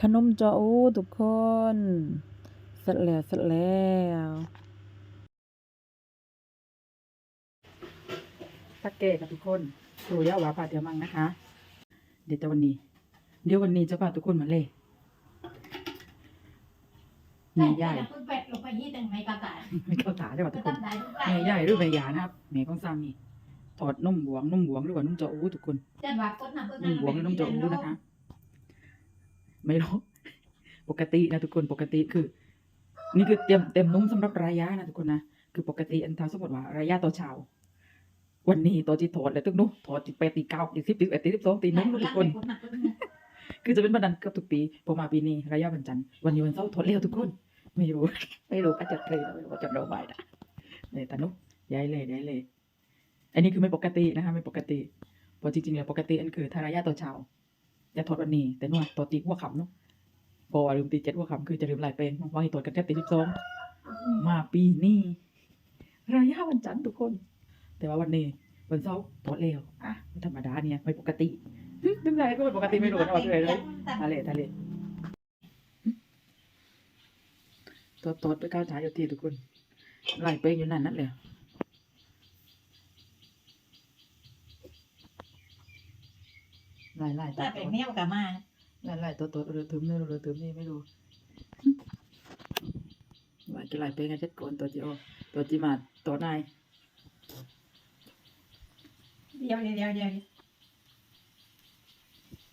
ขนมจออูทุกคนเสร็จแล้วเสร็จแล้วสักเกตกับทุกคนดูยาวาพาเดียวมังนะคะ เดี๋ยวจะวันนี้ เดี๋ยววันนี้จะพาทุกคนมาเลยแม่ใหญ่เพิ่งเป็ดลงไปยี่ตังไม่กระต่ายไม่เข้าตาได้ว่าก็ทุกคตั้นงใจทุกแม่ใหญ่หรือแม่ยานะครับแม่ของสามีถอดนมหวงนมหวงหรือว่านมจออูทุกคนจันวัดก้นน้ำเพิ่งนมหวงหรือน้มจออูนะคะ ไม่รู้ปกตินะทุกคนปกติคือ นี่คือเตรียมเต็มนุ่มสำหรับรายะนะทุกคนนะคือปกติอันทาสมมติว่ารายะต่อเช้าวันนี้ตัวจีถอดเลยทุกนุถอดจีแปดตีเก้าตีสิบตีสิบเอ็ดตีสิบสองตีนุ่มทุกคน คือจะเป็นวันนั้นเกือบทุกปีพอมาปีนี้ระยะวันจันทร์วันนี้วันเสาร์ถอดเร็วทุกคน ไม่รู้ ไม่รู้ก็จะเคยไม่รู้ว่าจะเราไปนะเนี่ยตานุย้ายเลยย้ายเลย อันนี้คือไม่ปกตินะคะไม่ปกติเพราะจริงๆแล้วปกติอันคือทารายาตัวเช้า จะถอดวันนี้ แต่นวดตัวตีหัวขำเนาะพอลืมตีเจ็ดหัวขำคือจะลืมลายเป็นว่าให้ตรวจกันแค่ตีสิบสองมาปีนี้ระยะวันจันทร์ทุกคน แต่ว่าวันนี้วันเสาร์ถอดเร็วอะไม่ธรรมดาเนี่ยไม่ปกตินึกอะไรก็ไม่ปกติไม่รู้นะว่าคืออะไรเลยทะเลทะเลตัวตดไปก้าวช้าอยู่ที่ทุกคนไล่เป้งอยู่นั่นนั่นเล ยไล่ไล่ตัวแต่ตเป็นดเนี้ยกับมาไล่ไล่ตัวตดเรือถึมนี่เรือถึมนี่ไม่รู้ไล่กี่ไล่เป้งกันเช็ดก่อนตัวจีโอตัวจีมาตัวนายเดี๋ยวเดี๋ยวเดี๋ยวเดี๋ยว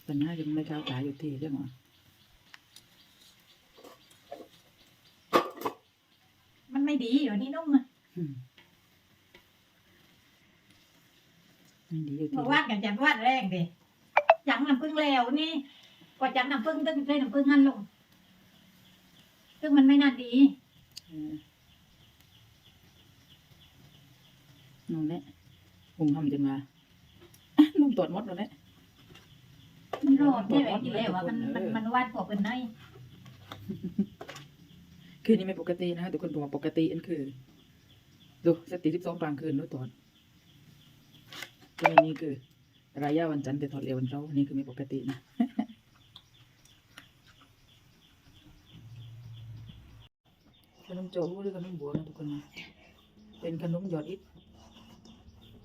ปัญหายังไม่ก้าวช้าอยู่ที่ใช่ไหมมันไม่ดีอยู่นี่นุ่มอะอืมไม่ดีอยู่ที่มาวาดกันจันวาดแรงดิ จังน้ำพึ่งแล้วนี่กว่าจังน้ำพึ่งตึ้งเลยน้ำพึ่งหันลง ซึ่งมันไม่น่าดีเออนู่นแหละผมทำจนมาอะลุงตรวจหมดแล้วแหละมันรอดได้แบบนี้แล้วว่ามันมันมันวาดพวกเป็นได้คืนนี้ไม่ปกตินะทุกคนบอกว่าปกติอันคือดูสติสิบสองกลางคืนนู้ตรวจคืนนี้คือ ระยะวันจันทร์แต่ถอดเร็ววันเสาร์นี่คือไม่ปกตินะขนมโจ๊กหรือขนมบัวนะทุกคนนะเป็นขนมยอดอิฐ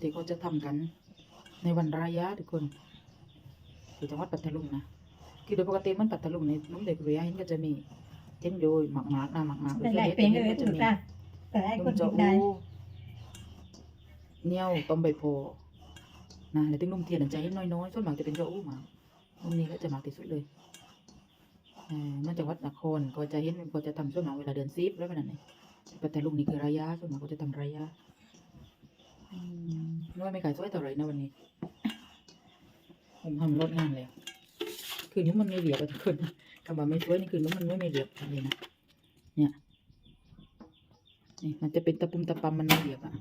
ที่เขาจะทำกันในวันรายะทุกคนอยู่จังหวัดปัตตานีนะคือโดยปกติมันปัตตานีในน้ำเด็กเรียนก็จะมีเช่นโดยหมักหมากๆนะหมักหมากเป็นไรเป็นเลยก็จะถูกมีป่ะแต่ให้นคมนโจ๊กิกนได้เนี่ยวต้มใบโพ นะแล้วถึงนมเทียนอาจจให้น้อยๆส่วนมากจะเป็นโจ๊กหมากนนี้ก็จะมากที่สุดเลยเอ่อมาจากวัดนครก็จะเห็นก็จะทำส่วนมากเวลาเดินซีฟแล้วเป็นอะไรปัตตานีนี่คือระยะส่วนมากก็จะทำระยะน้อยไม่ขายสวยเท่าไรนะวันนี้ ผมทำรถงานแล้วคือนิ้มันไม่เหลียบทุกคนคำว่าไม่สวยนี่คือนิ้มันไม่เหลียบเลยนะเนี่ยนี่มันจะเป็นตะปุ่มตะปำมันไม่เหลียบอะ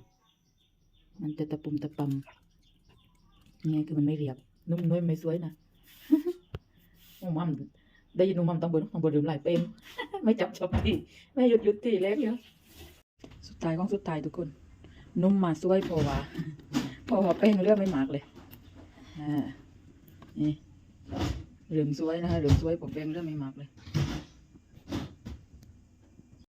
มันจะตะปุ่มตะปำ นี่คือมันไม่เหลียบ นุ่มน้อยไม่สวยนะนุ่มมั่มได้ยินนุ่มมั่มต้องเบนต้องเบนดื่มหลายเป้งไม่จับชอบที่ไม่หยุดหยุดที่เล็กเยอะสุดท้ายของสุดท้ายทุกคน นุ่มมาสวยเพราะว่าเพราะว่าเป้งเลือดไม่หมากเลยอ่านี่เหลืองสวยนะคะเหลืองสวยผมแป้งเลือดไม่หมากเลย